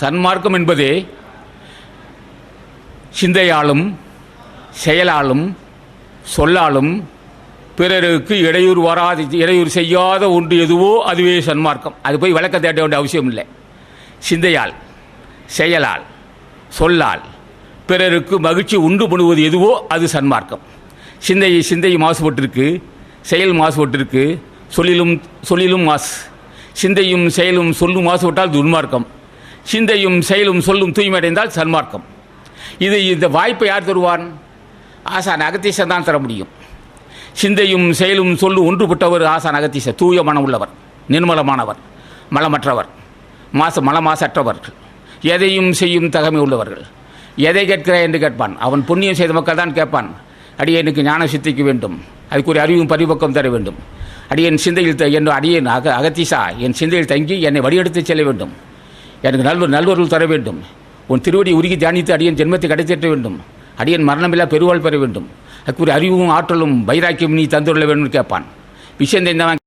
சன்மார்க்கம் என்பதே சிந்தையாலும் செயலாலும் சொல்லாலும் பிறருக்கு இடையூறு வராது இடையூறு செய்யாத ஒன்று எதுவோ அதுவே சன்மார்க்கம். அது போய் விளக்க தேட வேண்டிய அவசியம் இல்லை. சிந்தையால் செயலால் சொல்லால் பிறருக்கு மகிழ்ச்சி உண்டு பண்ணுவது எதுவோ அது சன்மார்க்கம். சிந்தை சிந்தை மாசுபட்டிருக்கு செயல் மாசுபட்டிருக்கு சொல்லிலும் சொல்லிலும் மாசு. சிந்தையும் செயலும் சொல்லும் மாசுபட்டால் துன்மார்க்கம். சிந்தையும் செயலும் சொல்லும் தூய்மையடைந்தால் சன்மார்க்கம். இது இந்த வாய்ப்பை யார் தருவான்? ஆசான் அகத்தீசன் தான் தர முடியும். சிந்தையும் செயலும் சொல்லும் ஒன்றுபட்டவர் ஆசான் அகத்தீச தூய மனம் உள்ளவர் நிர்மலமானவர் மலமற்றவர் மாச மல மாசற்றவர்கள் எதையும் செய்யும் தகமை உள்ளவர்கள். எதை கேட்கிறாய் என்று கேட்பான். அவன் புண்ணியம் செய்த மக்கள் தான் கேட்பான். அடியனுக்கு ஞான சித்திக்கு வேண்டும். அதுக்குரிய அறிவும் பரிபக்கம் தர வேண்டும். அடியன் சிந்தையில் த- என் அடியேன் அக அகத்தீசா என் சிந்தையில் தங்கி என்னை வழியெடுத்து செல்ல வேண்டும். எனக்கு நல்வர் நல்வர்கள் தர வேண்டும். உன் திருவடி உருகி தியானித்து அடியன் ஜென்மத்தை கடைத்தேற்ற வேண்டும். அடியன் மரணமில்லா பெருவாள் பெற வேண்டும். அதுக்குரிய அறிவும் ஆற்றலும் வைராக்கியம் நீ தந்துள்ள வேண்டும் கேட்பான். விஷயம் தெரிந்தவன்